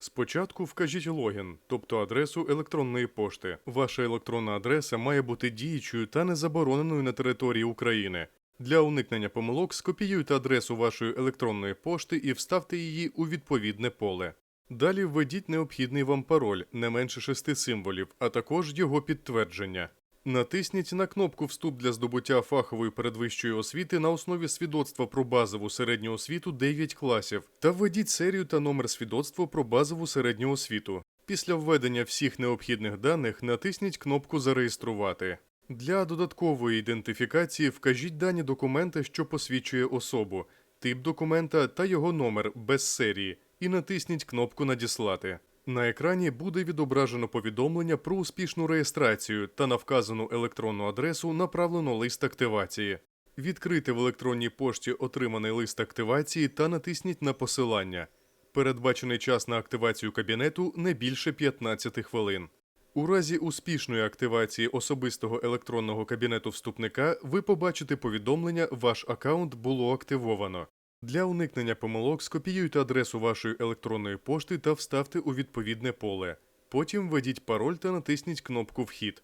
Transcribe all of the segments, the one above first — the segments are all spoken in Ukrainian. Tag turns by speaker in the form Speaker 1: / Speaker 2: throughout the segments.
Speaker 1: Спочатку вкажіть логін, тобто адресу електронної пошти. Ваша електронна адреса має бути діючою та незабороненою на території України. Для уникнення помилок скопіюйте адресу вашої електронної пошти і вставте її у відповідне поле. Далі введіть необхідний вам пароль не менше шести символів, а також його підтвердження. Натисніть на кнопку Вступ для здобуття фахової передвищої освіти на основі свідоцтва про базову середню освіту 9 класів та введіть серію та номер свідоцтва про базову середню освіту. Після введення всіх необхідних даних натисніть кнопку Зареєструвати. Для додаткової ідентифікації вкажіть дані документа, що посвідчує особу, тип документа та його номер без серії, і натисніть кнопку Надіслати. На екрані буде відображено повідомлення про успішну реєстрацію та на вказану електронну адресу направлено лист активації. Відкрийте в електронній пошті отриманий лист активації та натисніть на посилання. Передбачений час на активацію кабінету не більше 15 хвилин. У разі успішної активації особистого електронного кабінету вступника ви побачите повідомлення Ваш аккаунт було активовано. Для уникнення помилок скопіюйте адресу вашої електронної пошти та вставте у відповідне поле. Потім введіть пароль та натисніть кнопку Вхід.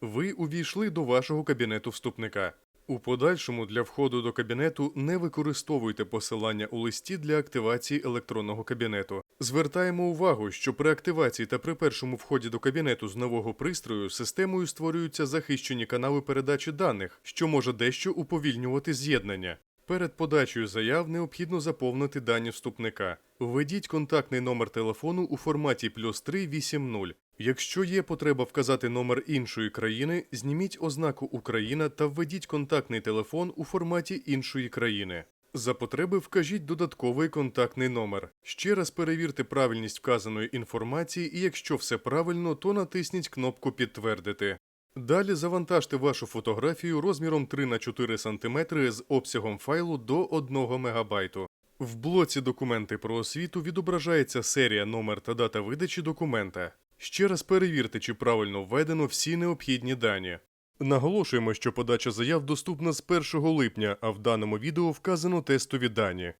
Speaker 1: Ви увійшли до вашого кабінету вступника. У подальшому для входу до кабінету не використовуйте посилання у листі для активації електронного кабінету. Звертаємо увагу, що при активації та при першому вході до кабінету з нового пристрою системою створюються захищені канали передачі даних, що може дещо уповільнювати з'єднання. Перед подачею заяв необхідно заповнити дані вступника. Введіть контактний номер телефону у форматі плюс 380. Якщо є потреба вказати номер іншої країни, зніміть ознаку Україна та введіть контактний телефон у форматі іншої країни. За потреби вкажіть додатковий контактний номер. Ще раз перевірте правильність вказаної інформації, і якщо все правильно, то натисніть кнопку Підтвердити. Далі завантажте вашу фотографію розміром 3 на 4 см з обсягом файлу до 1 МБ. В блоці Документи про освіту відображається серія, номер та дата видачі документа. Ще раз перевірте, чи правильно введено всі необхідні дані. Наголошуємо, що подача заяв доступна з 1 липня, а в даному відео вказано тестові дані.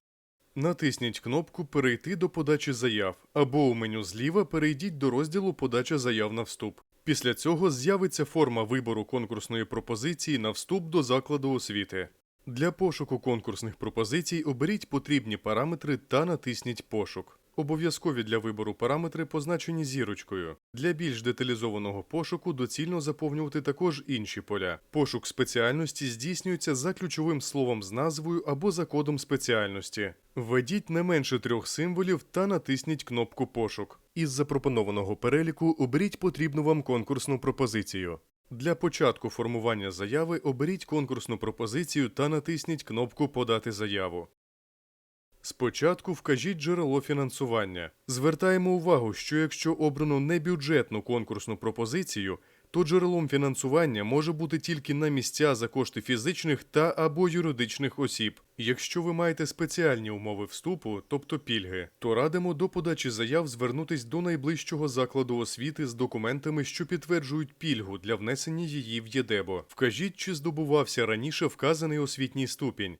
Speaker 1: Натисніть кнопку Перейти до подачі заяв або у меню зліва перейдіть до розділу Подача заяв на вступ. Після цього з'явиться форма вибору конкурсної пропозиції на вступ до закладу освіти. Для пошуку конкурсних пропозицій оберіть потрібні параметри та натисніть Пошук. Обов'язкові для вибору параметри позначені зірочкою. Для більш деталізованого пошуку доцільно заповнювати також інші поля. Пошук спеціальності здійснюється за ключовим словом з назвою або за кодом спеціальності. Введіть не менше трьох символів та натисніть кнопку Пошук. Із запропонованого переліку оберіть потрібну вам конкурсну пропозицію. Для початку формування заяви оберіть конкурсну пропозицію та натисніть кнопку Подати заяву. Спочатку вкажіть джерело фінансування. Звертаємо увагу, що якщо обрано небюджетну конкурсну пропозицію, то джерелом фінансування може бути тільки на місця за кошти фізичних та або юридичних осіб. Якщо ви маєте спеціальні умови вступу, тобто пільги, то радимо до подачі заяв звернутись до найближчого закладу освіти з документами, що підтверджують пільгу для внесення її в ЄДЕБО. Вкажіть, чи здобувався раніше вказаний освітній ступінь.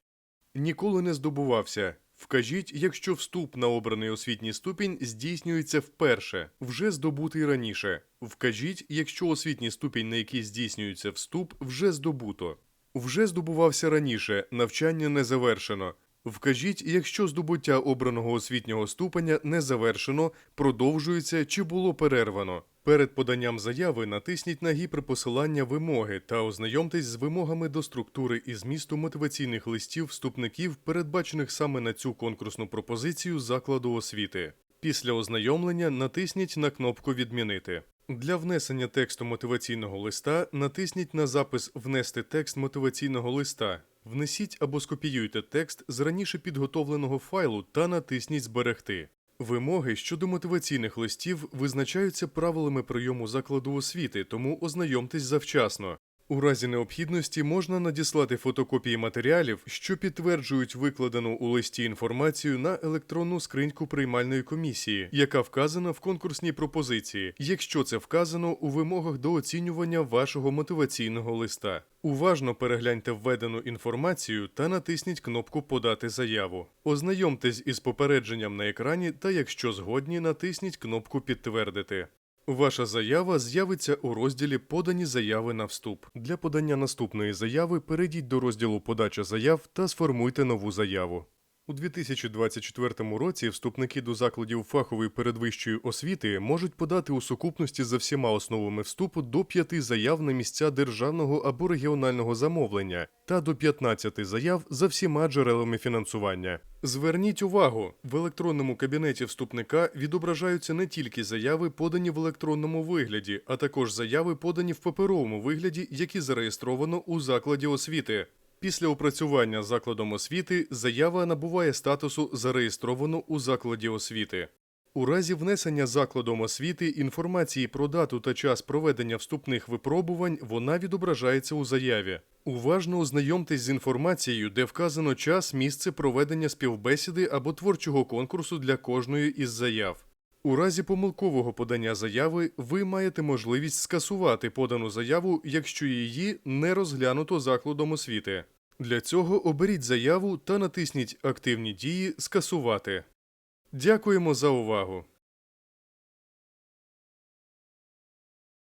Speaker 1: Ніколи не здобувався. Вкажіть, якщо вступ на обраний освітній ступінь здійснюється вперше, вже здобутий раніше. Вкажіть, якщо освітній ступінь, на який здійснюється вступ, вже здобуто. Вже здобувався раніше, навчання не завершено. Вкажіть, якщо здобуття обраного освітнього ступеня не завершено, продовжується чи було перервано. Перед поданням заяви натисніть на гіперпосилання вимоги та ознайомтесь з вимогами до структури і змісту мотиваційних листів вступників, передбачених саме на цю конкурсну пропозицію закладу освіти. Після ознайомлення натисніть на кнопку Відмінити. Для внесення тексту мотиваційного листа натисніть на запис Внести текст мотиваційного листа. Внесіть або скопіюйте текст з раніше підготовленого файлу та натисніть Зберегти. Вимоги щодо мотиваційних листів визначаються правилами прийому закладу освіти, тому ознайомтесь завчасно. У разі необхідності можна надіслати фотокопії матеріалів, що підтверджують викладену у листі інформацію на електронну скриньку приймальної комісії, яка вказана в конкурсній пропозиції, якщо це вказано у вимогах до оцінювання вашого мотиваційного листа. Уважно перегляньте введену інформацію та натисніть кнопку Подати заяву. Ознайомтесь із попередженням на екрані та, якщо згодні, натисніть кнопку Підтвердити. Ваша заява з'явиться у розділі Подані заяви на вступ. Для подання наступної заяви перейдіть до розділу Подача заяв та сформуйте нову заяву. У 2024 році вступники до закладів фахової передвищої освіти можуть подати у сукупності за всіма основами вступу до 5 заяв на місця державного або регіонального замовлення та до 15 заяв за всіма джерелами фінансування. Зверніть увагу, в електронному кабінеті вступника відображаються не тільки заяви, подані в електронному вигляді, а також заяви, подані в паперовому вигляді, які зареєстровано у закладі освіти. Після опрацювання закладом освіти заява набуває статусу зареєстровано у закладі освіти. У разі внесення закладом освіти інформації про дату та час проведення вступних випробувань вона відображається у заяві. Уважно ознайомтесь з інформацією, де вказано час, місце проведення співбесіди або творчого конкурсу для кожної із заяв. У разі помилкового подання заяви ви маєте можливість скасувати подану заяву, якщо її не розглянуто закладом освіти. Для цього оберіть заяву та натисніть Активні дії Скасувати. Дякуємо за увагу!